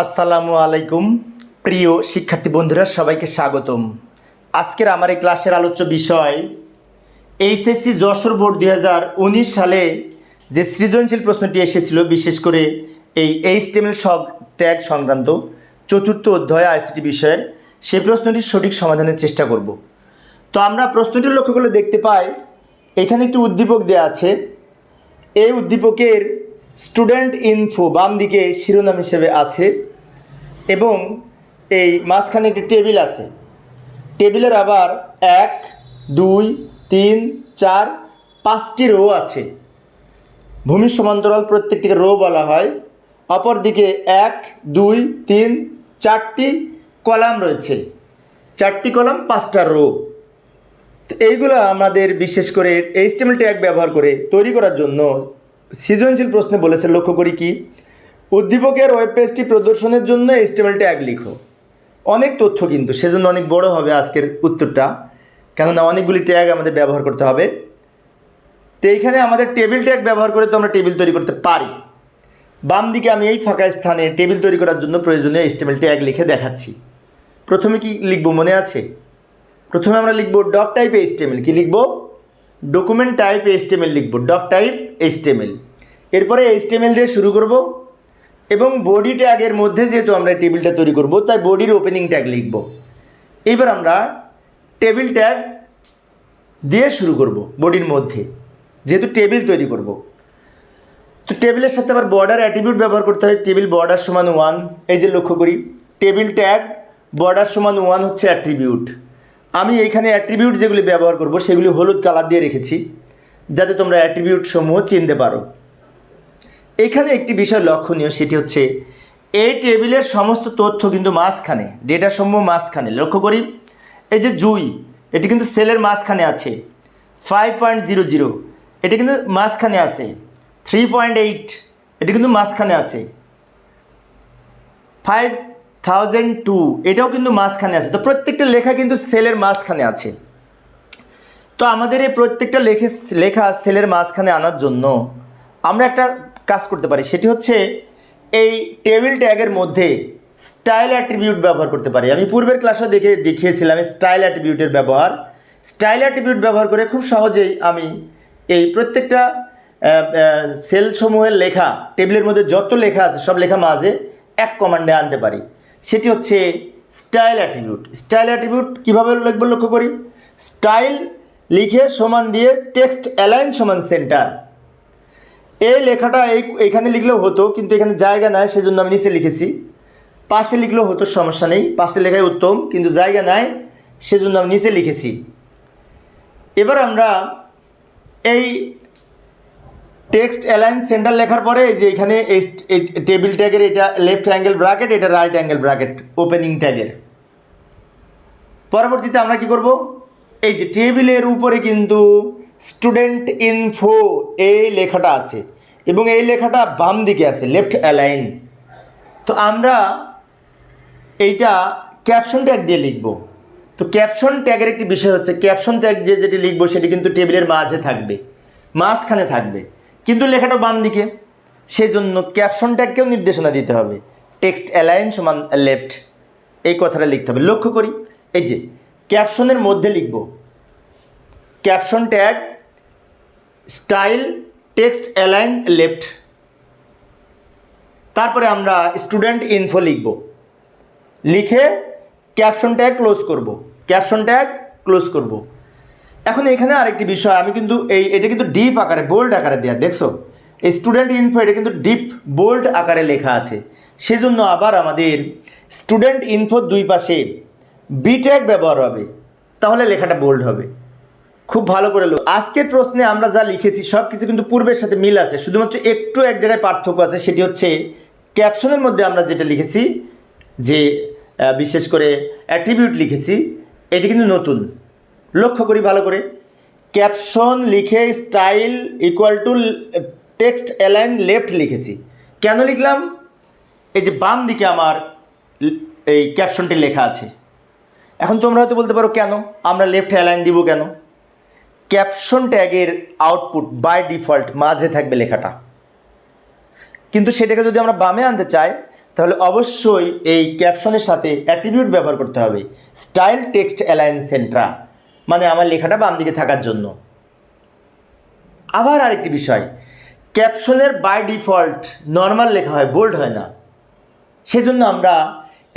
আসসালামু আলাইকুম, প্রিয় শিক্ষার্থী বন্ধুরা, সবাইকে স্বাগতম। আজকের আমার এই ক্লাসের আলোচ্য বিষয়, এইচএসসি যশোর বোর্ড দু হাজার উনিশ সালে যে সৃজনশীল প্রশ্নটি এসেছিল, বিশেষ করে এই এইচটিএমএল ট্যাগ সংক্রান্ত চতুর্থ অধ্যায় আইসিটি বিষয়ের সেই প্রশ্নটির সঠিক সমাধানের চেষ্টা করব। তো আমরা প্রশ্নটি লক্ষ্য করলে দেখতে পাই। এখানে একটি উদ্দীপক দেওয়া আছে। এই উদ্দীপকের স্টুডেন্ট ইনফো বাম দিকে শিরোনাম হিসেবে আছে এবং এই মাঝখানে একটি টেবিল আছে। টেবিলের আবার এক, দুই, তিন, চার, পাঁচটি রো আছে। ভূমি সমান্তরাল প্রত্যেকটিকে রো বলা হয়। অপরদিকে এক, দুই, তিন, চারটি কলাম রয়েছে। চারটি কলাম, পাঁচটা রো। তো এইগুলো আমাদের বিশেষ করে এইচটিএমএল ট্যাগ ব্যবহার করে তৈরি করার জন্য সৃজনশীল প্রশ্নে বলেছে, লক্ষ্য করি কি? উদ্দীপকের ওয়েব পেজটি প্রদর্শনের জন্য এইচটিএমএল ট্যাগ লিখো। অনেক তথ্য কিন্তু, সেজন্য অনেক বড় হবে আজকের উত্তরটা। কেননা অনেকগুলি ট্যাগ আমাদের ব্যবহার করতে হবে। তো এইখানে আমাদের টেবিল ট্যাগ ব্যবহার করে তো আমরা টেবিল তৈরি করতে পারি। বাম দিকে আমি এই ফাঁকা স্থানে টেবিল তৈরি করার জন্য প্রয়োজনীয় এইচটিএমএল ট্যাগ লিখে দেখাচ্ছি। প্রথমে কি লিখব মনে আছে? প্রথমে আমরা লিখব ডক টাইপ এইচটিএমএল কি লিখব? ডকুমেন্ট টাইপ এইচটিএমএল লিখব ডক টাইপ এইচটিএমএল এরপরে এইচটিএমএল দিয়ে শুরু করব এবং বডি ট্যাগের মধ্যে যেহেতু আমরা টেবিলটা তৈরি করব, তাই বডির ওপেনিং ট্যাগ লিখব। এবার আমরা টেবিল ট্যাগ দিয়ে শুরু করব বডির মধ্যে, যেহেতু টেবিল তৈরি করব। তো টেবিলের সাথে আবার বর্ডার অ্যাট্রিবিউট ব্যবহার করতে হয় টেবিল বর্ডার সমান ওয়ান এই যে লক্ষ্য করি টেবিল ট্যাগ বর্ডার সমান ওয়ান হচ্ছে অ্যাট্রিবিউট আমি এইখানে অ্যাট্রিবিউট যেগুলি ব্যবহার করব, সেগুলি হলুদ কালার দিয়ে রেখেছি, যাতে তোমরা অ্যাট্রিবিউট সমূহ চিনতে পারো। এখানে একটি বিষয় লক্ষণীয়, সেটি হচ্ছে এই টেবিলের সমস্ত তথ্য কিন্তু মাঝখানে ডেটা সমূহ মাঝখানে, লক্ষ্য করি, এই যে জুই, এটি কিন্তু সেলের মাঝখানে আছে ফাইভ পয়েন্ট জিরো জিরো এটি কিন্তু মাঝখানে আছে থ্রি পয়েন্ট এইট এটি কিন্তু মাঝখানে আছে ফাইভ থাউজেন্ড টু এটাও কিন্তু মাঝখানে আছে। তো প্রত্যেকটা লেখা কিন্তু সেলের মাঝখানে আছে। তো আমাদের এই প্রত্যেকটা লেখে, লেখা সেলের মাঝখানে আনার জন্য আমরা একটা কাজ করতে পারি। সেটি হচ্ছে এই টেবিল ট্যাগের মধ্যে স্টাইল অ্যাট্রিবিউট ব্যবহার করতে পারি। আমি পূর্বের ক্লাসে দেখে, দেখিয়েছিলাম স্টাইল অ্যাট্রিবিউটের ব্যবহার। স্টাইল অ্যাট্রিবিউট ব্যবহার করে খুব সহজেই আমি এই প্রত্যেকটা সেলসমূহের লেখা টেবিলের মধ্যে যত লেখা আছে, সব লেখা মাঝে এক কমান্ডে আনতে পারি। সেটি হচ্ছে স্টাইল অ্যাট্রিবিউট। স্টাইল অ্যাট্রিবিউট কীভাবে লিখব লক্ষ্য করি? স্টাইল লিখে সমান দিয়ে টেক্সট অ্যালাইন সমান সেন্টার। এই লেখাটা এই এখানে লিখলেও হতো, কিন্তু এখানে জায়গা নাই, সেজন্য আমি নিচে লিখেছি। পাশে লিখলেও হতো, সমস্যা নেই। পাশে লেখাই উত্তম, কিন্তু জায়গা নাই, সেজন্য আমি নিচে লিখেছি। এবার আমরা এই টেক্সট অ্যালাইন সেন্টার লেখার পরে যে এখানে টেবিল ট্যাগের এটা লেফট অ্যাঙ্গেল ব্র্যাকেট, এটা রাইট অ্যাঙ্গেল ব্র্যাকেট, ওপেনিং ট্যাগের। পরবর্তীতে আমরা কি করব? এই যে টেবিলের উপরে কিন্তু স্টুডেন্ট ইনফো এই লেখাটা আছে এবং এই লেখাটা বাম দিকে আছে লেফট অ্যালাইন তো আমরা এইটা ক্যাপশন ট্যাগ দিয়ে লিখব। তো ক্যাপশন ট্যাগের একটি বিষয় হচ্ছে ক্যাপশন ট্যাগ দিয়ে যেটি লিখব সেটি কিন্তু টেবিলের মাঝে থাকবে, মাঝখানে থাকবে। কিন্তু লেখাটা বাম দিকে। সেই জন্য ক্যাপশন ট্যাগকেও নির্দেশনা দিতে হবে। টেক্সট অ্যালাইন সমান লেফট। এই কথাটা লিখতে হবে। লক্ষ্য করি, এই যে ক্যাপশনের মধ্যে লিখব। Caption tag, style, text align, left. তারপরে আমরা স্টুডেন্ট ইনফো লিখব। লিখে ক্যাপশন ট্যাগ ক্লোজ করব। ক্যাপশন ট্যাগ ক্লোজ করব। এখন এখানে আরেকটি বিষয়, আমি কিন্তু এই, এটা কিন্তু ডিপ আকারে বোল্ড আকারে দেওয়া দেখছ? স্টুডেন্ট ইনফো এটা কিন্তু ডিপ বোল্ড আকারে লেখা আছে। সেজন্য আবার আমাদের স্টুডেন্ট ইনফোর দুই পাশে বি ট্যাগ ব্যবহার হবে, তাহলে লেখাটা বোল্ড হবে। খুব ভালো করে লো আজকের প্রশ্নে আমরা যা লিখেছি সব কিছু কিন্তু পূর্বের সাথে মিল আছে, শুধুমাত্র একটু এক জায়গায় পার্থক্য আছে, সেটি হচ্ছে ক্যাপশনের মধ্যে আমরা যেটা লিখেছি, যে বিশেষ করে অ্যাট্রিবিউট লিখেছি, এটি কিন্তু নতুন। লক্ষ্য করি ভালো করে। ক্যাপশন লিখে style equal to text align left লিখেছি। কেন লিখলাম? এই যে বাম দিকে আমার এই ক্যাপশনটি লেখা আছে। এখন তোমরা হয়তো বলতে পারো, কেন? আমরা লেফট অ্যালাইন দিব কেন? ক্যাপশন ট্যাগের আউটপুট বাই ডিফল্ট মাঝে থাকবে লেখাটা। কিন্তু সেটাকে যদি আমরা বামে আনতে চাই, তাহলে অবশ্যই এই ক্যাপশনের সাথে অ্যাট্রিবিউট ব্যবহার করতে হবে। স্টাইল টেক্সট অ্যালায়েন্স সেন্ট্রা মানে আমার লেখাটা বাম দিকে থাকার জন্য। আবার আরেকটি বিষয় ক্যাপশনের বাই ডিফল্ট নর্মাল লেখা হয়, বোল্ড হয় না। সেজন্য আমরা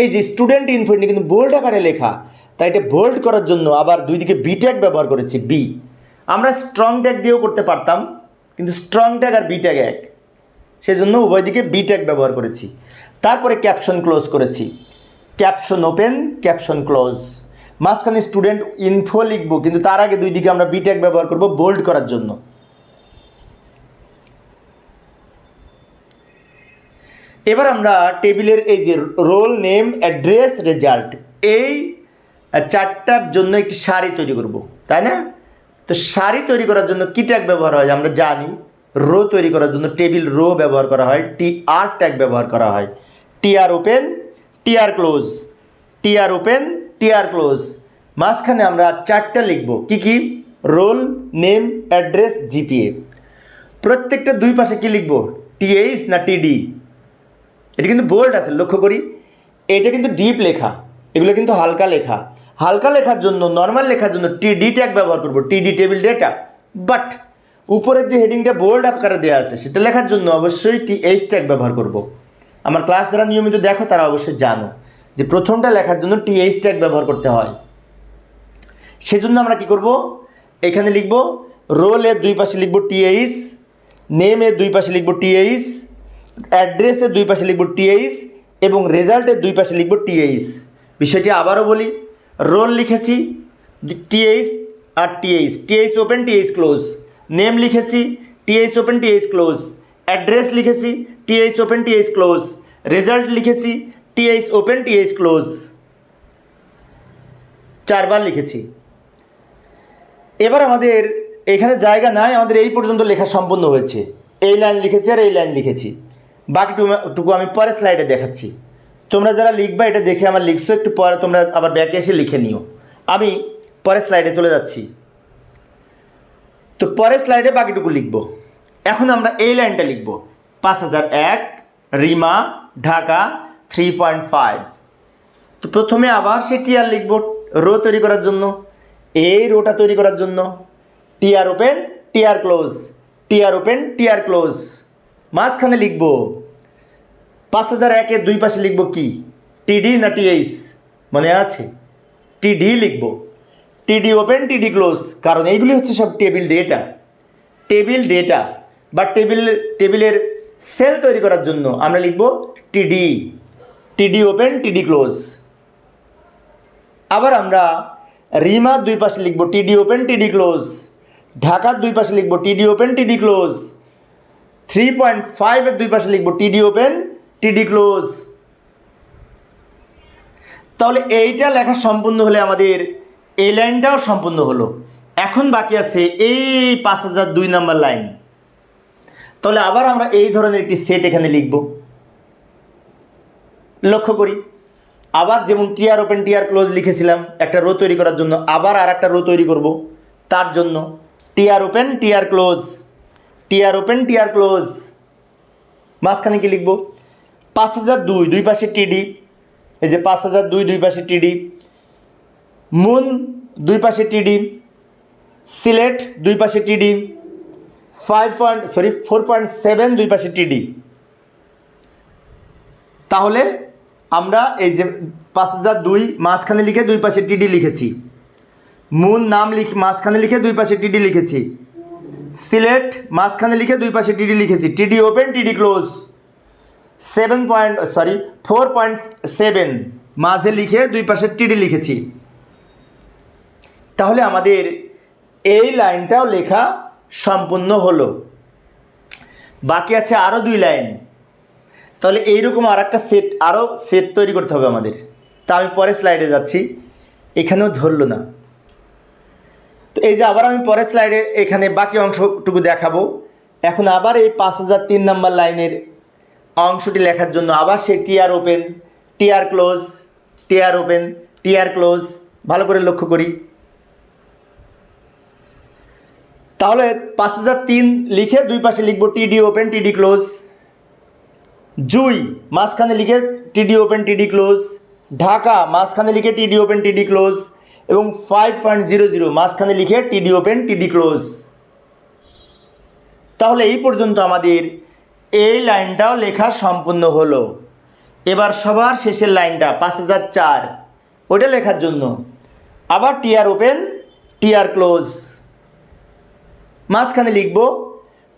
এই যে স্টুডেন্ট ইনফোটি কিন্তু বোল্ড আকারে লেখা, তাই এটা বোল্ড করার জন্য আবার দুই দিকে বি ট্যাগ ব্যবহার করেছি, বি। আমরা স্ট্রং ট্যাগ দিয়েও করতে পারতাম, কিন্তু স্ট্রং ট্যাগ আর বি ট্যাগ এক। সেজন্য উভয় দিকে বি ট্যাগ ব্যবহার করেছি। তারপরে ক্যাপশন ক্লোজ করেছি। Caption open, caption close. মাঝখানে স্টুডেন্ট ইনফো লিখব, কিন্তু তার আগে দুই দিকে আমরা বি ট্যাগ ব্যবহার করব বোল্ড করার জন্য। এবার আমরা টেবিলের এই যে রোল নেম অ্যাড্রেস রেজাল্ট এই চারটার জন্য একটি শাড়ি তৈরি করব, তাই না? তো শাড়ি তৈরি করার জন্য কী ট্যাগ ব্যবহার হয় আমরা জানি। রো তৈরি করার জন্য টেবিল রো ব্যবহার করা হয় টি আর ট্যাগ ব্যবহার করা হয়। T R open T R close T R open T R close. মাঝখানে আমরা চারটা লিখব। কি কি? Roll, name, address, GPA. প্রত্যেকটা দুই পাশে কি লিখব? টিএইচ না টিডি? এটা কিন্তু বোল্ড আছে, লক্ষ্য করি। এটা কিন্তু ডিপ লেখা। এগুলো কিন্তু হালকা লেখা। হালকা লেখার জন্য নর্মাল লেখার জন্য টিডি ট্যাগ ব্যবহার করব। টিডি টেবিল ডেটা বাট উপরের যে হেডিংটা বোল্ড আকারে দেওয়া আছে, সেটা লেখার জন্য অবশ্যই টি এইচ ট্যাগ ব্যবহার করব। আমার ক্লাস যারা নিয়মিত দেখো, তারা অবশ্যই জানো। যে প্রথমটা লেখার জন্য টি এইচ ট্যাগ ব্যবহার করতে হয়। সেজন্য আমরা কি করব? এখানে লিখব রোলের দুই পাশে লিখব টিএইচ নেমের দুই পাশে লিখব টিএইচ অ্যাড্রেসের দুই পাশে লিখব টিএইচ এবং রেজাল্টের দুই পাশে লিখব টিএইচ বিষয়টি আবারও বলি, রোল লিখেছি টিএইচ আর TH TH open TH close. Name লিখেছি TH open TH close. Address লিখেছি TH open TH close. Result লিখেছি টিএইচ ওপেন টিএইচ ক্লোজ। চারবার লিখেছি। এবার আমাদের এখানে জায়গা নাই, আমাদের এই পর্যন্ত লেখা সম্পূর্ণ হয়েছে। এই লাইন লিখেছি আর এই লাইন লিখেছি। বাকিটুকু আমি পরে স্লাইডে দেখাচ্ছি। তোমরা যারা লিখবা, এটা দেখে আমার লিখছো, একটু পরে তোমরা আবার ব্যাকে এসে লিখে নিও। আমি পরের স্লাইডে চলে যাচ্ছি। তো পরের স্লাইডে বাকিটুকু লিখব। এখন আমরা এই লাইনটা লিখব। পাঁচ হাজার এক, Rima, Dhaka three point five. তো প্রথমে আবার সে টিআর লিখব রো তৈরি করার জন্য, এই রোটা তৈরি করার জন্য TR open TR close TR open TR close. মাঝখানে লিখব পাঁচ হাজার একের দুই পাশে লিখব কি? টিডি না টিএইচ মনে আছে? টিডি লিখব। টিডি ওপেন টিডি ক্লোজ, কারণ এইগুলি হচ্ছে সব টেবিল ডেটা। টেবিল ডেটা বা টেবিল, টেবিলের সেল তৈরি করার জন্য আমরা লিখব টিডি টিডি ওপেন টিডি ক্লোজ আবার আমরা রিমার দুই পাশে লিখব টিডি ওপেন টিডি ক্লোজ ঢাকার দুই পাশে লিখব টিডি open TD close three point ফাইভের দুই পাশে লিখব টিডি ওপেন টিডি ক্লোজ তাহলে এইটা লেখা সম্পূর্ণ হলে আমাদের এই লাইনটাও সম্পূর্ণ হলো। এখন বাকি আছে এই পাঁচ হাজার দুই নাম্বার লাইন। তাহলে আবার আমরা এই ধরনের একটি সেট এখানে লিখব। লক্ষ্য করি। আবার যেমন টিয়ার ওপেন টিয়ার ক্লোজ লিখেছিলাম, একটা রো তৈরি করার জন্য, আবার আর একটা রো তৈরি করব। তার জন্য TR open TR close TR open TR close মাঝখানে কি লিখব? পাঁচ হাজার দুই দুই পাশে টিডি এই যে পাঁচ হাজার দুই দুই পাশে টিডি মুন দুই পাশে টিডি সিলেট, দুই পাশে TD five point sorry four point seven দুই পাশে টিডি তাহলে আমরা এই যে পাঁচ হাজার দুই মাঝখানে লিখে দুই পাশে টিডি লিখেছি। মুন নাম লিখ মাঝখানে লিখে দুই পাশে টিডি লিখেছি। সিলেট মাঝখানে লিখে দুই পাশে টিডি লিখেছি। TD open TD close seven point sorry four point seven মাঝে লিখে দুই পাশে টিডি লিখেছি। তাহলে আমাদের এই লাইনটাও লেখা সম্পূর্ণ হলো। বাকি আছে আরও দুই লাইন। তাহলে এইরকম আর একটা সেট আরও সেট তৈরি করতে হবে আমাদের। তা আমি পরের স্লাইডে যাচ্ছি। এখানেও ধরলো না। তো এই যে আবার আমি পরের স্লাইডে এখানে বাকি অংশটুকু দেখাবো। এখন আবার এই পাঁচ হাজার তিন নাম্বার লাইনের অংশটি লেখার জন্য আবার সেই TR open TR close TR open TR close ভালো করে লক্ষ্য করি। তাহলে পাঁচ হাজার তিন লিখে দুই পাশে লিখব টিডি ওপেন টিডি ক্লোজ জুই, মাঝখানে লিখে টিডি ওপেন টিডি ক্লোজ ঢাকা, মাঝখানে লিখে টিডি ওপেন টিডি ক্লোজ এবং ফাইভ পয়েন্ট জিরো জিরো মাঝখানে লিখে টিডি ওপেন টিডি ক্লোজ তাহলে এই পর্যন্ত আমাদের এই লাইনটাও লেখা সম্পূর্ণ হলো। এবার সবার শেষের লাইনটা, পাঁচ হাজার চার ওটা লেখার জন্য। আবার টিআর ওপেন টিআর ক্লোজ মাঝখানে লিখব,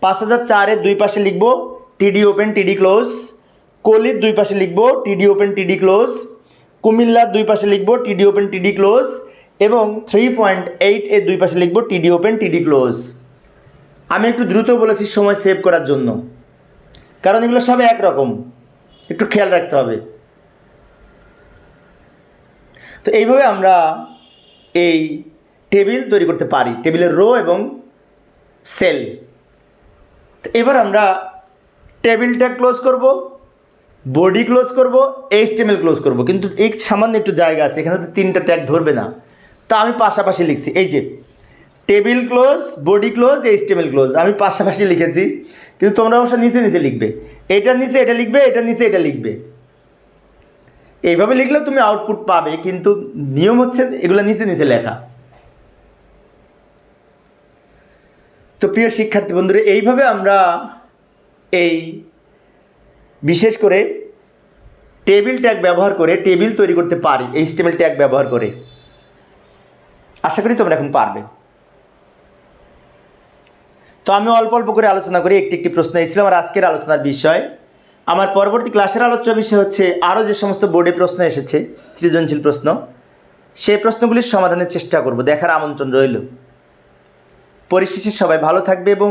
পাঁচ হাজার চারের দুই পাশে লিখব টিডি ওপেন টিডি ক্লোজ কলির দুই পাশে লিখব টিডি ওপেন টিডি ক্লোজ কুমিল্লার দুই পাশে লিখব টিডি ওপেন টিডি ক্লোজ এবং থ্রি পয়েন্ট এইট এর দুই পাশে লিখব টিডি ওপেন টিডি ক্লোজ আমি একটু দ্রুত বলেছি সময় সেভ করার জন্য। কারণ এগুলো সব একরকম। একটু খেয়াল রাখতে হবে। তো এইভাবে আমরা এই টেবিল তৈরি করতে পারি। টেবিলের রো এবং সেল এবার আমরা টেবিলটা ক্লোজ করব, বডি ক্লোজ করব, এইচটিএমএল ক্লোজ করব। কিন্তু এই সামান্য একটু জায়গা আছে, এখানে তো তিনটা ট্যাগ ধরবে না। তা আমি পাশাপাশি লিখছি, এই যে, table close, body close, HTML close, আমি পাশাপাশি লিখেছি। কিন্তু তোমরা অবশ্য নিচে নিচে লিখবে। এটার নিচে, এটা লিখবে, এটা নিচে, এটা লিখবে। এইভাবে লিখলেও তুমি আউটপুট পাবে, কিন্তু নিয়ম হচ্ছে এগুলো নিচে নিচে লেখা। তো প্রিয় শিক্ষার্থী বন্ধুরা, এইভাবে আমরা এই বিশেষ করে টেবিল ট্যাগ ব্যবহার করে টেবিল তৈরি করতে পারি, এই স্টেমেল ট্যাগ ব্যবহার করে। আশা করি তোমরা এখন পারবে। তো আমি অল্প অল্প করে আলোচনা করি, একটি একটি প্রশ্ন এই ছিল আমার আজকের আলোচনার বিষয়। আমার পরবর্তী ক্লাসের আলোচ্য বিষয় হচ্ছে, আরও যে সমস্ত বোর্ডে প্রশ্ন এসেছে, সৃজনশীল প্রশ্ন, সেই প্রশ্নগুলির সমাধানের চেষ্টা করব, দেখার আমন্ত্রণ রইল। পরিশেষে সবাই ভালো থাকবে এবং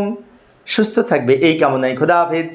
সুস্থ থাকবে। এই কামনায় খোদা হাফেজ।